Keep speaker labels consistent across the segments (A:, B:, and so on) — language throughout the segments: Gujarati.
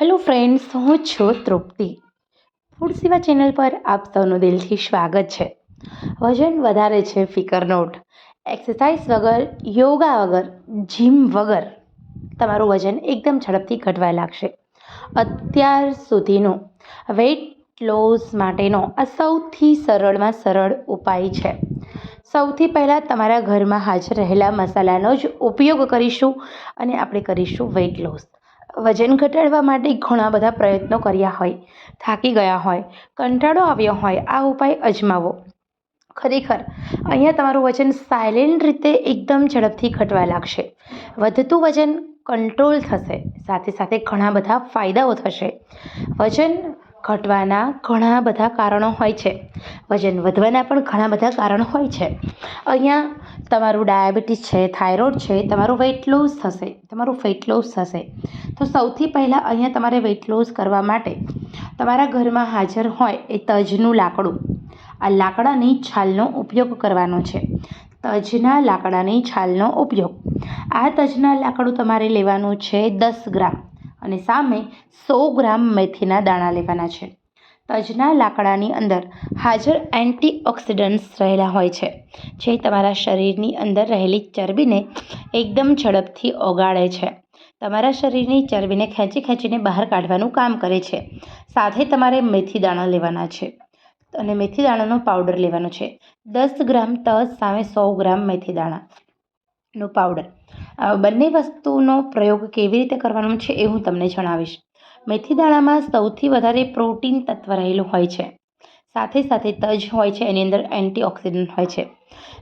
A: હેલો ફ્રેન્ડ્સ હું છું તૃપ્તિ. ફૂડ સેવા ચેનલ પર આપ સૌનું દિલથી સ્વાગત છે. વજન વધારે છે, ફિકર નોટ. એક્સરસાઇઝ વગર, યોગા વગર જીમ વગર તમારું વજન એકદમ ઝડપથી ઘટવા લાગશે. અત્યાર સુધીનો વેઇટ લોસ માટેનો આ સૌથી સરળમાં સરળ ઉપાય છે. સૌથી પહેલાં તમારા ઘરમાં હાજર રહેલા મસાલાનો જ ઉપયોગ કરીશું અને આપણે કરીશું વેઇટ લોસ વજન ઘટાડવા માટે ઘણા બધા પ્રયત્નો કર્યા હોય, થાકી ગયા હોય, કંટાળો આવ્યો હોય, આ ઉપાય અજમાવો. ખરેખર, અહીંયા તમારું વજન સાયલેન્ટ રીતે એકદમ ઝડપથી ઘટવા લાગશે. વધતું વજન કંટ્રોલ થશે, સાથે સાથે ઘણા બધા ફાયદાઓ થશે. વજન ઘટવાના ઘણા બધા કારણો હોય છે. વજન વધવાના પણ ઘણા બધા કારણો હોય છે. અહીંયા તમારું ડાયાબિટીસ છે, થાઇરોઇડ છે, તમારું વેઇટ લોસ થશે, તમારું ફેટ લોસ થશે. તો સૌથી પહેલાં અહીંયા તમારે વેઇટ લોસ કરવા માટે તમારા ઘરમાં હાજર હોય એ તજનું લાકડું. આ લાકડાની છાલનો ઉપયોગ કરવાનો છે. તજના લાકડાની છાલનો ઉપયોગ. આ તજના લાકડું તમારે લેવાનું છે દસ ગ્રામ અને સામે સો ગ્રામ મેથીના દાણા લેવાના છે. તજના લાકડાની અંદર હાજર એન્ટીઓક્સિડન્ટ્સ રહેલા હોય છે, જે તમારા શરીરની અંદર રહેલી ચરબીને એકદમ ઝડપથી ઓગાળે છે. તમારા શરીરની ચરબીને ખેંચી ખેંચીને બહાર કાઢવાનું કામ કરે છે. સાથે તમારે મેથી દાણા લેવાના છે. અને મેથી દાણાનો પાવડર લેવાનો છે. દસ ગ્રામ તજ સામે સો ગ્રામ મેથી દાણાનો પાવડર. બંને વસ્તુનો પ્રયોગ કેવી રીતે કરવાનો છે એ હું તમને જણાવીશ. મેથી દાણામાં સૌથી વધારે પ્રોટીન તત્વ રહેલું હોય છે. સાથે સાથે તજ હોય છે, એની અંદર એન્ટીઓક્સિડન્ટ હોય છે.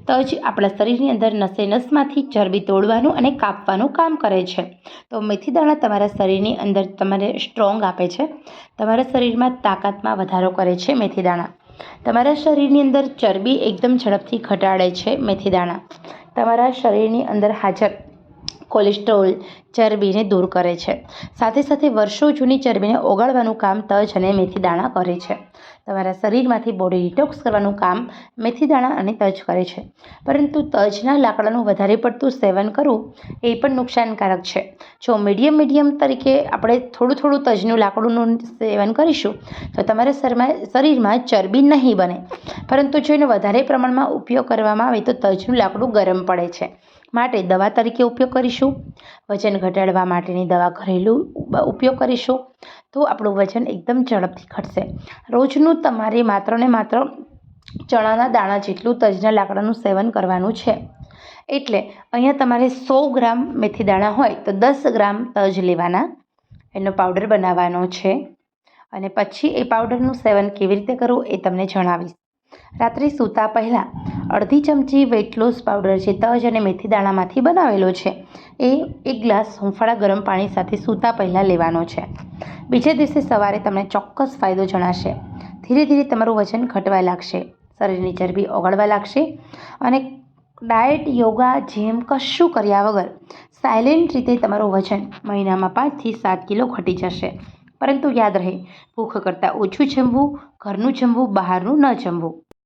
A: તજ આપણા શરીરની અંદર નસે નસમાંથી ચરબી તોડવાનું અને કાપવાનું કામ કરે છે. તો મેથી દાણા તમારા શરીરની અંદર તમારે સ્ટ્રોંગ આપે છે. તમારા શરીરમાં તાકાતમાં વધારો કરે છે મેથી દાણા. તમારા શરીરની અંદર ચરબી એકદમ ઝડપથી ઘટાડે છે મેથી દાણા. તમારા શરીરની અંદર હાજર કોલેસ્ટ્રોલ ચરબીને દૂર કરે છે. સાથે સાથે વર્ષો જૂની ચરબીને ઓગાળવાનું કામ તજ અને મેથી દાણા કરે છે. તમારા શરીરમાંથી બોડી ડિટોક્સ કરવાનું કામ મેથી દાણા અને તજ કરે છે. પરંતુ તજના લાકડાનું વધારે પડતું સેવન કરવું એ પણ નુકસાનકારક છે. જો મીડિયમ મીડિયમ તરીકે આપણે થોડું થોડું તજનું લાકડુંનું સેવન કરીશું, તો તમારા શરીરમાં શરીરમાં ચરબી નહીં બને. પરંતુ જો એનો વધારે પ્રમાણમાં ઉપયોગ કરવામાં આવે તો તજનું લાકડું ગરમ પડે છે. માટે દવા તરીકે ઉપયોગ કરીશું. વજન ઘટાડવા માટેની દવા ઘરેલું ઉપયોગ કરીશું. તો આપણું વજન એકદમ ઝડપથી ઘટશે. રોજનું તમારે માત્ર ને માત્ર ચણાના દાણા જેટલું તજના લાકડાનું સેવન કરવાનું છે. એટલે અહીંયા તમારે સો ગ્રામ મેથી દાણા હોય તો દસ ગ્રામ તજ લેવાના. એનો પાવડર બનાવવાનો છે. અને પછી એ પાવડરનું સેવન કેવી રીતે કરવું એ તમને જણાવીશ. રાત્રે સૂતા પહેલાં અડધી ચમચી વેટ લોસ પાવડર જે તજ અને મેથી દાણામાંથી બનાવેલો છે, એ એક ગ્લાસ હુંફાળા ગરમ પાણી સાથે સૂતા પહેલાં લેવાનો છે. બીજે દિવસે સવારે તમને ચોક્કસ ફાયદો જણાશે. ધીરે ધીરે તમારું વજન ઘટવા લાગશે, શરીરની ચરબી ઓગળવા લાગશે અને ડાયટ યોગા જેમ કશું કર્યા વગર સાયલેન્ટ રીતે તમારું વજન મહિનામાં પાંચથી સાત કિલો ઘટી જશે. પરંતુ યાદ રહે ભૂખ કરતાં ઓછું જમવું ઘરનું જમવું બહારનું ન જમવું.